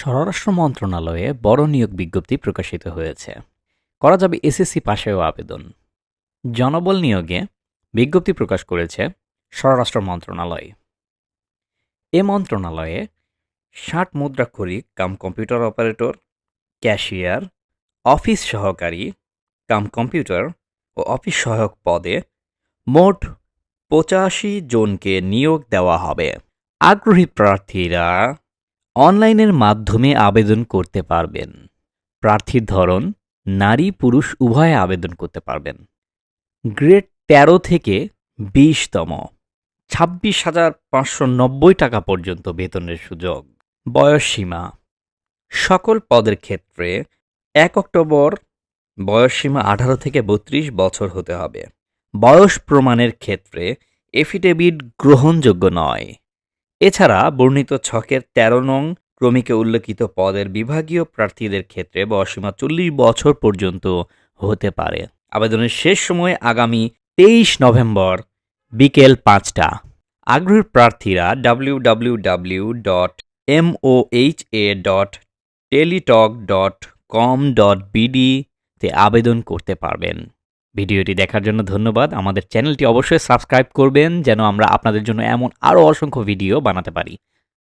স্বরাষ্ট্র মন্ত্রণালয়ে বড় নিয়োগ বিজ্ঞপ্তি প্রকাশিত হয়েছে। করা যাবে এসএসসি পাশেও আবেদন। জনবল নিয়োগে বিজ্ঞপ্তি প্রকাশ করেছে স্বরাষ্ট্র মন্ত্রণালয়। এ মন্ত্রণালয়ে ষাট মুদ্রাক্ষরিক cum computer operator, cashier, office সহকারী, কাম কম্পিউটার ও অফিস সহায়ক পদে মোট পঁচাশি জনকে নিয়োগ দেওয়া হবে। আগ্রহী প্রার্থীরা অনলাইনের মাধ্যমে আবেদন করতে পারবেন। প্রার্থীর ধরন, নারী, পুরুষ, উভয়ে আবেদন করতে পারবেন। গ্রেড তেরো থেকে বিশতম, ছাব্বিশ হাজার পাঁচশো নব্বই টাকা পর্যন্ত বেতনের সুযোগ। বয়স সীমা, সকল পদের ক্ষেত্রে এক অক্টোবর বয়সসীমা আঠারো থেকে বত্রিশ বছর হতে হবে। বয়স প্রমাণের ক্ষেত্রে এফিডেভিট গ্রহণযোগ্য নয়। এছাড়া বর্ণিত ছকের তেরো নং ক্রমিকে উল্লেখিত পদের বিভাগীয় প্রার্থীদের ক্ষেত্রে বয়সীমা চল্লিশ বছর পর্যন্ত হতে পারে। আবেদনের শেষ সময় আগামী তেইশ নভেম্বর বিকেল পাঁচটা। আগ্রহী প্রার্থীরা W W W dot MOH A dot Teletalk dot com dot BD তে আবেদন করতে পারবেন। ভিডিওটি দেখার জন্য ধন্যবাদ। আমাদের চ্যানেলটি অবশ্যই সাবস্ক্রাইব করবেন, যেন আমরা আপনাদের জন্য এমন আরও অসংখ্য ভিডিও বানাতে পারি।